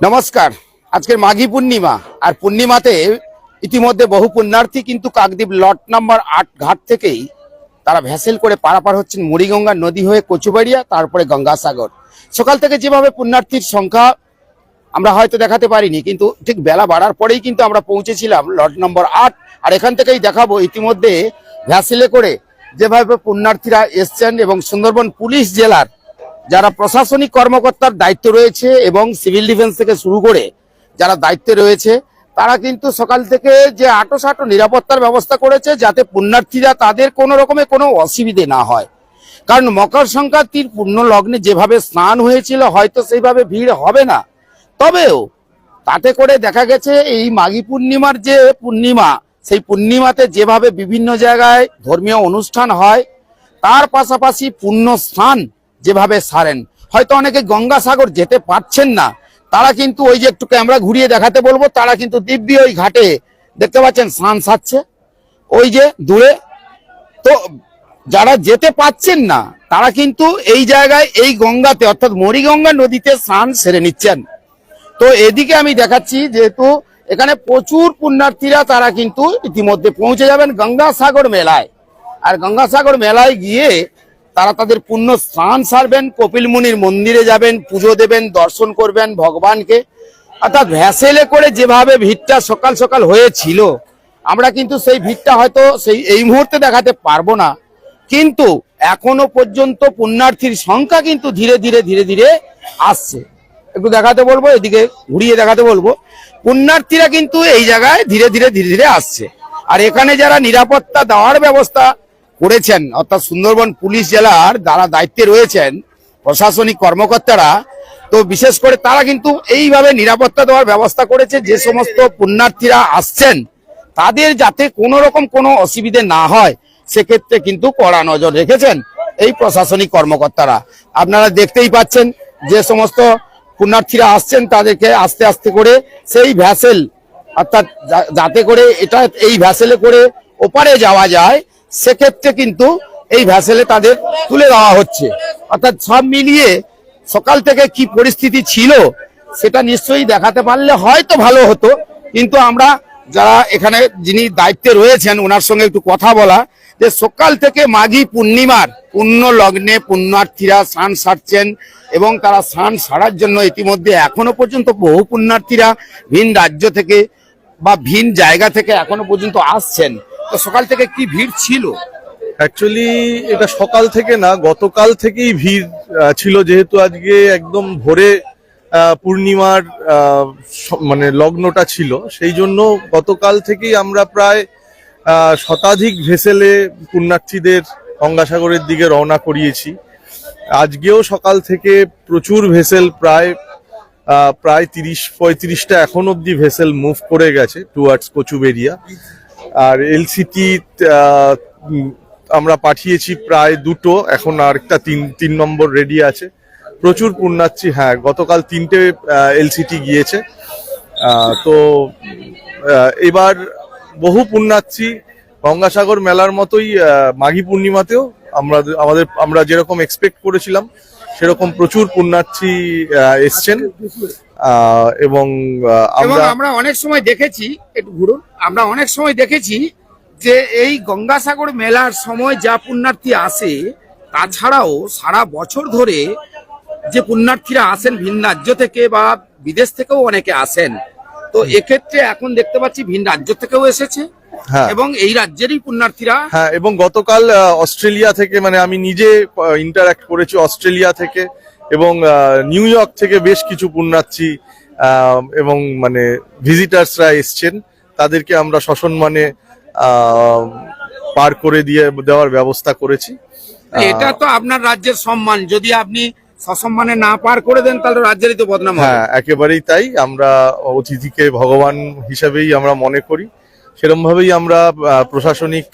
নমস্কার। আজকের মাঘী পূর্ণিমা, আর পূর্ণিমাতে ইতিমধ্যে বহু পুণ্যার্থী কিন্তু কাকদ্বীপ লট নাম্বার আট ঘাট থেকেই তারা ভ্যাসেল করে পারাপার হচ্ছেন মুড়িগঙ্গা নদী হয়ে কচুবাড়িয়া, তারপরে গঙ্গাসাগর। সকাল থেকে যেভাবে পুণ্যার্থীর সংখ্যা আমরা হয়তো দেখাতে পারিনি, কিন্তু ঠিক বেলা বাড়ার পরেই কিন্তু আমরা পৌঁছেছিলাম লট নম্বর আট, আর এখান থেকেই দেখাবো ইতিমধ্যে ভ্যাসেলে করে যেভাবে পুণ্যার্থীরা এসছেন এবং সুন্দরবন পুলিশ জেলার যারা প্রশাসনিক কর্মকর্তার দায়িত্ব রয়েছে এবং সিভিল ডিফেন্স থেকে শুরু করে যারা দায়িত্বে রয়েছে, তারা কিন্তু সকাল থেকে যে আটো সাটো নিরাপত্তার ব্যবস্থা করেছে যাতে পুণ্যার্থীরা তাদের কোনো রকমের কোনো অসুবিধে না হয়। কারণ মকর সংক্রান্তির পূর্ণ লগ্নে যেভাবে স্নান হয়েছিল, হয়তো সেইভাবে ভিড় হবে না। তবেও তাতে করে দেখা গেছে, এই মাঘী পূর্ণিমার যে পূর্ণিমা, সেই পূর্ণিমাতে যেভাবে বিভিন্ন জায়গায় ধর্মীয় অনুষ্ঠান হয়, তার পাশাপাশি পূর্ণ স্নান যেভাবে সারেন। হয়তো অনেকে গঙ্গাসাগর যেতে পারছেন না। তারা কিন্তু ওই যে একটু ক্যামেরা ঘুরিয়ে দেখাতে বলব, তারা কিন্তু দিব্যি ওই ঘাটে দেখতে পাচ্ছেন স্নান সারছে। ওই যে দূরে, তো যারা যেতে পাচ্ছেন না, তারা কিন্তু এই জায়গায় এই গঙ্গাতে, অর্থাৎ মরিগঙ্গা নদীতে স্নান সেরে নিচ্ছেন। তো এদিকে আমি দেখাচ্ছি যেহেতু এখানে প্রচুর পুণ্যার্থীরা, তারা কিন্তু ইতিমধ্যে পৌঁছে যাবেন গঙ্গাসাগর মেলায়। আর গঙ্গাসাগর মেলায় গিয়ে তারা তাদের পুণ্য স্নান সারবেন, কপিল মুনির মন্দিরে যাবেন, পুজো দেবেন, দর্শন করবেন ভগবানকে। অর্থাৎ ভ্যাসেলে করে যেভাবে ভিড়টা সকাল সকাল হয়েছিল, আমরা কিন্তু সেই ভিড়টা হয়তো সেই, এই মুহূর্তে দেখাতে পারব না। কিন্তু এখনও পর্যন্ত পুণ্যার্থীর সংখ্যা কিন্তু ধীরে ধীরে ধীরে ধীরে আসছে। একটু দেখাতে বলব, এদিকে ঘুরিয়ে দেখাতে বলব। পুণ্যার্থীরা কিন্তু এই জায়গায় ধীরে ধীরে ধীরে ধীরে আসছে। আর এখানে যারা নিরাপত্তা দেওয়ার ব্যবস্থা করেছেন, অর্থাৎ সুন্দরবন পুলিশ জেলার যারা দায়িত্বে রয়েছেন, প্রশাসনিক কর্মকর্তারা, তো বিশেষ করে তারা কিন্তু এইভাবে নিরাপত্তা দেওয়ার ব্যবস্থা করেছে, যে সমস্ত পুণ্যার্থীরা আসছেন, তাদের যাতে কোনো রকম কোনো অসুবিধে না হয়, সেক্ষেত্রে কিন্তু কড়া নজর রেখেছেন এই প্রশাসনিক কর্মকর্তারা। আপনারা দেখতেই পাচ্ছেন যে সমস্ত পুণ্যার্থীরা আসছেন, তাদেরকে আস্তে আস্তে করে সেই ভ্যাসেল, অর্থাৎ যাতে করে এটা, এই ভ্যাসেলে করে ওপারে যাওয়া যায় সেক্ষেত্রে কিন্তু এই ভ্যাসেলে তাদের তুলে দেওয়া হচ্ছে। অর্থাৎ সব মিলিয়ে সকাল থেকে কি পরিস্থিতি ছিল সেটা নিশ্চয়ই দেখাতে পারলে হয়তো ভালো হতো। কিন্তু আমরা যারা এখানে যিনি দায়িত্বে রয়েছেন, ওনার সঙ্গে একটু কথা বলা, যে সকাল থেকে মাঘী পূর্ণিমার পূর্ণ লগ্নে পুণ্যার্থীরা স্নান সারছেন এবং তারা স্নান সারার জন্য ইতিমধ্যে এখনও পর্যন্ত বহু পুণ্যার্থীরা ভিন রাজ্য থেকে বা ভিন জায়গা থেকে এখনও পর্যন্ত আসছেন। সকাল থেকে কি ভিড় ছিল? অ্যাকচুয়ালি এটা সকাল থেকে না, গতকাল থেকেই ভিড় ছিল। যেহেতু আজকে একদম ভোরে পূর্ণিমার মানে লগ্নটা ছিল, সেই জন্য গতকাল থেকেই আমরা প্রায় শতাধিক ভেসেলে পুণ্যার্থীদের গঙ্গাসাগরের দিকে রওনা করিয়েছি। আজকেও সকাল থেকে প্রচুর ভেসেল প্রায় প্রায় তিরিশ, পঁয়ত্রিশটা এখন অব্দি ভেসেল মুভ করে গেছে টুয়ার্ডস কচুবেরিয়া। আর এলসিটি আমরা পাঠিয়েছি প্রায় দুটো, এখন আরেকটা তিন তিন নম্বর রেডি আছে। প্রচুর পুণ্যার্থী হ্যাঁ গতকাল তিনটে এলসিটি গিয়েছে। তো এবার বহু পুণ্যার্থী, গঙ্গাসাগর মেলার মতোই মাঘী পূর্ণিমাতেও আমরা, আমাদের, আমরা যেরকম এক্সপেক্ট করেছিলাম সেরকম প্রচুর পুণ্যার্থী এসছেন। এবং আমরা আমরা অনেক সময় দেখেছি একটু ঘুরুন আমরা অনেক সময় দেখেছি যে এই গঙ্গাসাগর মেলার সময় যা পুণ্যার্থী আসে তাছাড়াও সারা বছর ধরে যে পুণ্যার্থীরা আসেন ভিন রাজ্য থেকে বা বিদেশ থেকেও অনেকে আসেন। তো এক্ষেত্রে এখন দেখতে পাচ্ছি ভিন রাজ্য থেকেও এসেছে। এবং এই রাজ্যেরই পুণ্যার্থীরা হ্যাঁ এবং গতকাল অস্ট্রেলিয়া থেকে মানে আমি নিজে ইন্টারাক্ট করেছি অস্ট্রেলিয়া থেকে এবং নিউ ইয়র্ক থেকে বেশ কিছু পুণ্যার্থী এবং মানে ভিজিটার্সরা এসছেন। তাদেরকে আমরা সসম্মানে পার করে দিয়ে দেওয়ার ব্যবস্থা করেছি। এটা তো আপনার রাজ্যের সম্মান। যদি আপনি সসম্মানে না পার করে দেন তাহলে রাজ্যেরই তো বদনাম হ্যাঁ একেবারেই তাই। আমরা অতিথিকে ভগবান হিসাবেই আমরা মনে করি। সেরকম ভাবেই আমরা প্রশাসনিক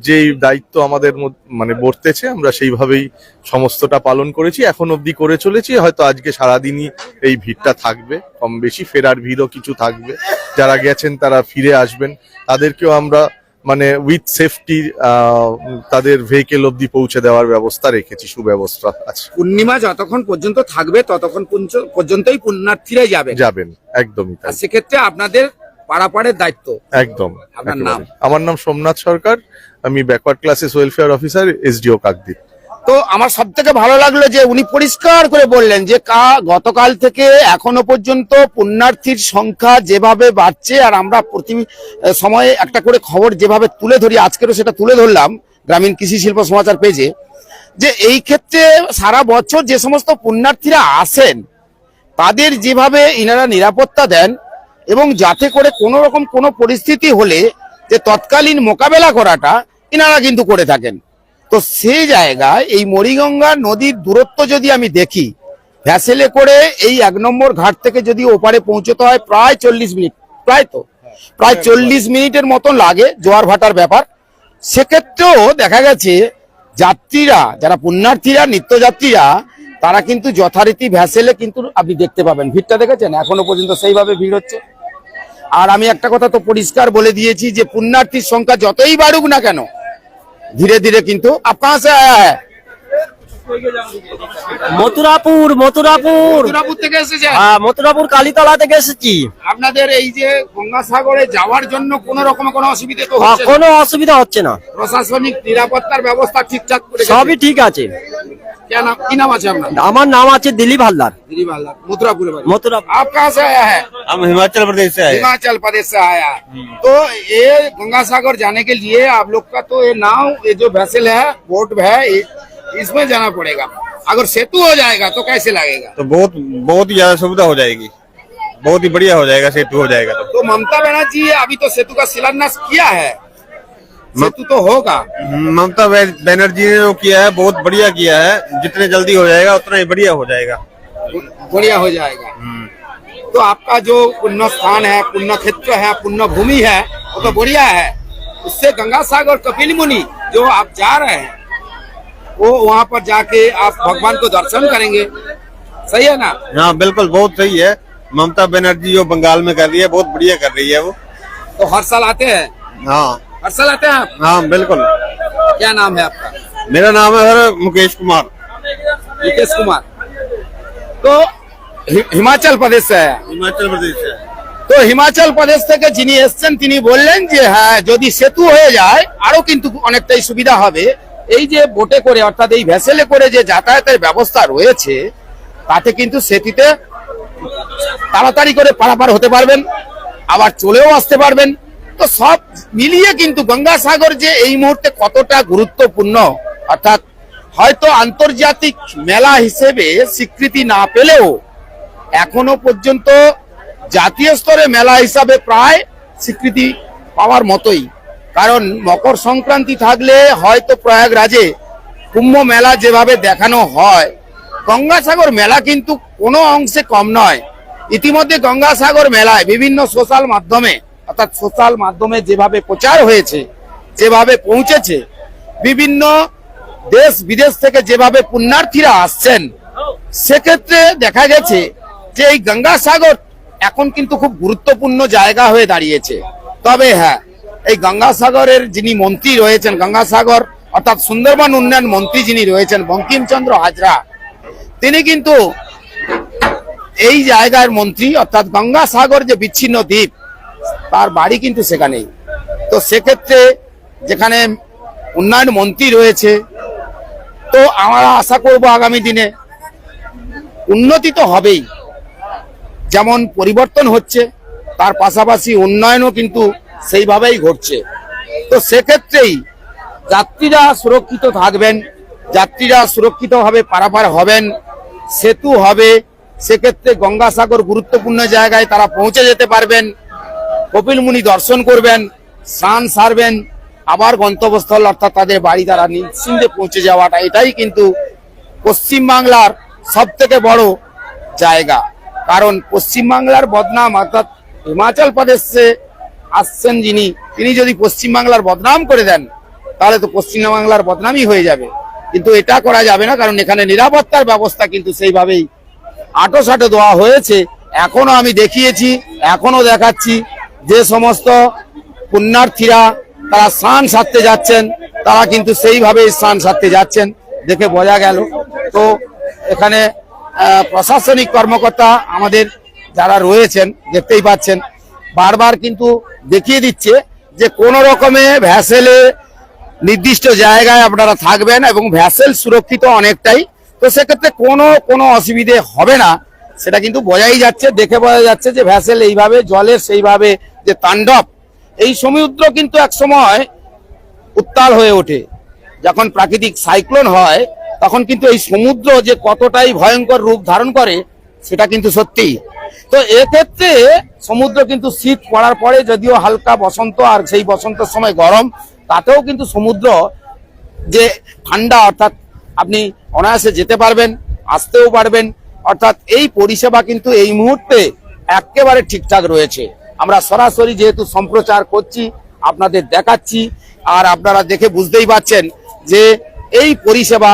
যেই দায়িত্ব আমাদের মানে বর্তেছে আমরা সেইভাবেই সমস্তটা পালন করেছি। এখন অবধি করে চলেছি হয়তো আজকে সারাদিনই এই ভিড়টা থাকবে। কম বেশি ফেরার ভিড়ও কিছু থাকবে। যারা গেছেন তারা ফিরে আসবেন। তাদেরকেও আমরা মানে উইথ সেফটি তাদের ভেহিকেল অবধি পৌঁছে দেওয়ার ব্যবস্থা রেখেছি সুব্যবস্থা আছে। পূর্ণিমা যতক্ষণ পর্যন্ত থাকবে ততক্ষণ পর্যন্ত- পর্যন্তই পুণ্যার্থীরাই যাবে যাবেন একদমই সেক্ষেত্রে আপনাদের পাড়াপাড়ের দায়িত্ব। একদম আপনার নাম? আমার নাম সোমনাথ সরকার আমি backward classes welfare officer SDO Kakdwip তো আমার সব থেকে ভালো লাগল যে উনি পরিষ্কার করে বললেন যে কা গতকাল থেকে এখনও পর্যন্ত পুণ্যার্থীর সংখ্যা যেভাবে বাড়ছে আর আমরা প্রতি সময়ে একটা করে খবর যেভাবে তুলে ধরি আজকেরও সেটা তুলে ধরলাম গ্রামীণ কৃষি শিল্প সমাচার পেজে যে এই ক্ষেত্রে সারা বছর যে সমস্ত পুণ্যার্থীরা আসেন তাদের যেভাবে ইনারা নিরাপত্তা দেন এবং যাতে করে কোনো রকম কোনো পরিস্থিতি হলে যে তৎকালীন মোকাবেলা করাটা ইনারা কিন্তু করে থাকেন। তো সেই জায়গায় এই মরিগঙ্গা নদীর দূরত্ব যদি আমি দেখি, ভ্যাসেলে করে এই এক নম্বর ঘাট থেকে যদি ওপারে পৌঁছতে হয় প্রায় চল্লিশ মিনিট, প্রায় তো, প্রায় চল্লিশ মিনিটের মতন লাগে জোয়ার ভাটার ব্যাপার। সেক্ষেত্রেও দেখা গেছে যাত্রীরা, যারা পুণ্যার্থীরা, নিত্যযাত্রীরা, তারা কিন্তু যথারীতি ভ্যাসেলে কিন্তু আপনি দেখতে পাবেন। ভিড়টা দেখেছেন? এখনও পর্যন্ত সেইভাবে ভিড় হচ্ছে। আর আমি একটা কথা তো পরিষ্কার বলে দিয়েছি যে পুণ্যার্থীর সংখ্যা যতই বাড়ুক না কেন ধীরে ধীরে কিন্তু আপনার মথুরাপুর মথুরাপুর। মথুরাপুর থেকে এসেছে? হ্যাঁ মথুরাপুর কালীতলা থেকে এসেছি। আপনাদের এই যে গঙ্গাসাগরে যাওয়ার জন্য কোন রকম কোনো অসুবিধা তো হ্যাঁ, কোনো অসুবিধা হচ্ছে না। প্রশাসনিক নিরাপত্তার ব্যবস্থা ঠিকঠাক সবই ঠিক আছে। क्या नाम की नाम अच्छा अपना हमारा नाम अच्छे दिलीप हल्दार दिलीप हल्दार मथुरापुर मथुरा आप कहाँ से आया है? हम हिमाचल प्रदेश से आए हिमाचल प्रदेश से आया तो ये गंगा सागर जाने के लिए आप लोग का तो ये नाव ये जो वैसल है बोट है इसमें जाना पड़ेगा। अगर सेतु हो जाएगा तो कैसे लगेगा? तो बहुत बहुत ही ज़्यादा सुविधा हो जाएगी। बहुत ही बढ़िया हो जाएगा सेतु हो जाएगा तो, तो ममता बनर्जी अभी तो सेतु का शिलान्यास किया है। सेतु तो होगा। ममता बनर्जी ने जो किया है बहुत बढ़िया किया है। जितने जल्दी हो जाएगा उतना ही बढ़िया हो जाएगा। बढ़िया हो जाएगा। तो आपका जो पुण्य स्थान है पुण्य क्षेत्र है पुण्य भूमि है वो तो बढ़िया है। उससे गंगा सागर कपिल मुनि जो आप जा रहे हैं वो वहाँ पर जाके आप भगवान को दर्शन करेंगे। सही है ना? हाँ बिल्कुल बहुत सही है। ममता बनर्जी जो बंगाल में कर रही है बहुत बढ़िया कर रही है वो। तो हर साल आते हैं? हाँ। हर साल आते हैं आप हाँ बिल्कुल क्या नाम है आपका मेरा नाम है सर मुकेश कुमार निकेश कुमार तो हि- হিমাচল প্রদেশ से है हिमाचल प्रदेश से তো হিমাচল প্রদেশ থেকে যিনি এসছেন তিনি বললেন যে হ্যাঁ যদি সেতু হয়ে যায় আরো কিন্তু অনেকটাই সুবিধা হবে এই যে বোটে করে অর্থাৎ এই ভেসেলে করে যে যাতায়াতের ব্যবস্থা রয়েছে তাতে কিন্তু সেতুতে তাড়াতাড়ি করে পারাপার হতে পারবেন আবার চলেও আসতে পারবেন তো সব মিলিয়ে কিন্তু গঙ্গাসাগর যে এই মুহূর্তে কতটা গুরুত্বপূর্ণ, অর্থাৎ হয়তো আন্তর্জাতিক মেলা হিসেবে স্বীকৃতি না পেলেও এখনও পর্যন্ত জাতীয় স্তরে মেলা হিসাবে প্রায় স্বীকৃতি পাওয়ার মতোই। কারণ মকর সংক্রান্তি থাকলে হয়তো প্রয়াগরাজে কুম্ভ মেলা যেভাবে দেখানো হয়, গঙ্গাসাগর মেলা কিন্তু কোনো অংশে কম নয়। ইতিমধ্যে গঙ্গাসাগর মেলায় বিভিন্ন সোশ্যাল মাধ্যমে অর্থাৎ সোশ্যাল মাধ্যমে যেভাবে প্রচার হয়েছে, যেভাবে পৌঁছেছে, বিভিন্ন দেশ বিদেশ থেকে যেভাবে পুণ্যার্থীরা আসছেন, সেক্ষেত্রে দেখা গেছে যে এই গঙ্গাসাগর এখন কিন্তু খুব গুরুত্বপূর্ণ জায়গা হয়ে দাঁড়িয়েছে। তবে হ্যাঁ এই গঙ্গাসাগরের যিনি মন্ত্রী রয়েছেন, গঙ্গাসাগর অর্থাৎ সুন্দরবন উন্নয়ন মন্ত্রী যিনি রয়েছেন, বঙ্কিমচন্দ্র হাজরা, তিনি কিন্তু এই জায়গার মন্ত্রী, অর্থাৎ গঙ্গাসাগর যে বিচ্ছিন্ন দ্বীপ তার বাড়ি কিন্তু সেখানেই। তো সেক্ষেত্রে যেখানে উন্নয়ন মন্ত্রী রয়েছে, তো আমরা আশা করব আগামী দিনে উন্নতি তো হবেই। যেমন পরিবর্তন হচ্ছে, তার পাশাপাশি উন্নয়নও কিন্তু সেইভাবেই ঘটছে। তো সেক্ষেত্রেই যাত্রীরা সুরক্ষিত থাকবেন, যাত্রীরা সুরক্ষিতভাবে পারাপার হবেন, সেতু হবে, সেক্ষেত্রে গঙ্গাসাগর গুরুত্বপূর্ণ জায়গায় তারা পৌঁছে যেতে পারবেন। কপিল মুনি দর্শন করবেন, স্নান সারবেন, আবার গন্তব্যস্থল অর্থাৎ তাদের বাড়ি তারা নিশ্চিন্তে পৌঁছে যাওয়াটা এটাই কিন্তু পশ্চিমবাংলার সব থেকে বড় জায়গা। কারণ পশ্চিমবাংলার বদনাম অর্থাৎ হিমাচল প্রদেশে আসছেন যিনি, তিনি যদি পশ্চিমবাংলার বদনাম করে দেন, তাহলে তো পশ্চিমবাংলার বদনামই হয়ে যাবে। কিন্তু এটা করা যাবে না, কারণ এখানে নিরাপত্তার ব্যবস্থা কিন্তু সেইভাবেই আটো সাটো দেওয়া হয়েছে। এখনও আমি দেখিয়েছি, এখনও দেখাচ্ছি। যে সমস্ত পুণ্যার্থীরা তারা স্নান সারতে যাচ্ছেন, তারা কিন্তু সেইভাবে স্নান সারতে যাচ্ছেন, দেখে বোঝা গেল। তো এখানে প্রশাসনিক কর্মকর্তা আমাদের যারা রয়েছেন, দেখতেই পাচ্ছেন, বারবার কিন্তু দেখিয়ে দিচ্ছে যে কোনো রকমে ভ্যাসেলে নির্দিষ্ট জায়গায় আপনারা থাকবেন এবং ভ্যাসেল সুরক্ষিত অনেকটাই। তো সেক্ষেত্রে কোনো কোনো অসুবিধে হবে না। সেটা কিন্তু বোঝাই যাচ্ছে, দেখে বোঝা যাচ্ছে যে ভ্যাসেল এইভাবে, জলের সেইভাবে যে তাণ্ডব, এই সমুদ্র কিন্তু এক সময় উত্তাল হয়ে ওঠে। যখন প্রাকৃতিক সাইক্লোন হয়, তখন কিন্তু এই সমুদ্র যে কতটাই ভয়ঙ্কর রূপ ধারণ করে, সেটা কিন্তু সত্যি তো এক্ষেত্রে সমুদ্র কিন্তু শীত পড়ার পরে যদিও হালকা বসন্ত আর সেই বসন্তের সময় গরম, তাতেও কিন্তু সমুদ্র যে ঠান্ডা, অর্থাৎ আপনি অনায়াসে যেতে পারবেন, আসতেও পারবেন অর্থাৎ এই পরিষেবা কিন্তু এই মুহূর্তে একেবারে ঠিকঠাক রয়েছে। আমরা সরাসরি যেহেতু সম্প্রচার করছি, আপনাদের দেখাচ্ছি, আর আপনারা দেখে বুঝতেই পাচ্ছেন যে এই পরিষেবা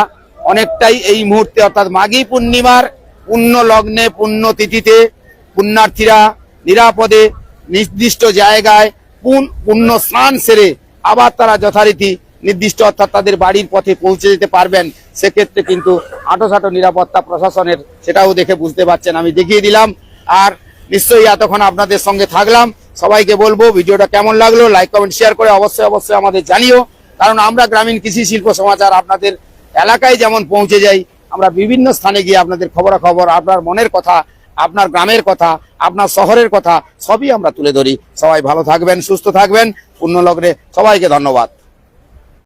অনেকটাই এই মুহূর্তে, অর্থাৎ মাঘী পূর্ণিমার পুণ্য লগ্নে পুণ্য তিথিতে পুণ্যার্থীরা নিরাপদে নির্দিষ্ট জায়গায় পুণ্য স্নান সেরে আবার তারা যথারীতি নির্দিষ্ট অর্থাৎ তাদের বাড়ির পথে পৌঁছে যেতে পারবেন, সেক্ষেত্রে কিন্তু আটোসাটো নিরাপত্তা প্রশাসনের সেটাও দেখে বুঝতে পারছেন। আমি দেখিয়ে দিলাম আর নিশ্চয়ই এতক্ষণ আপনাদের সঙ্গে থাকলাম। সবাইকে বলব, ভিডিওটা কেমন লাগল লাইক, কমেন্ট, শেয়ার করে অবশ্যই অবশ্যই আমাদের জানিও। কারণ আমরা গ্রামীণ কৃষি শিল্প সমাচার আপনাদের এলাকায় যেমন পৌঁছে যাই, আমরা বিভিন্ন স্থানে গিয়ে আপনাদের খবরাখবর, আপনার মনের কথা, আপনার গ্রামের কথা, আপনার শহরের কথা সবই আমরা তুলে ধরি। সবাই ভালো থাকবেন, সুস্থ থাকবেন। পুণ্যলগ্নে সবাইকে ধন্যবাদ।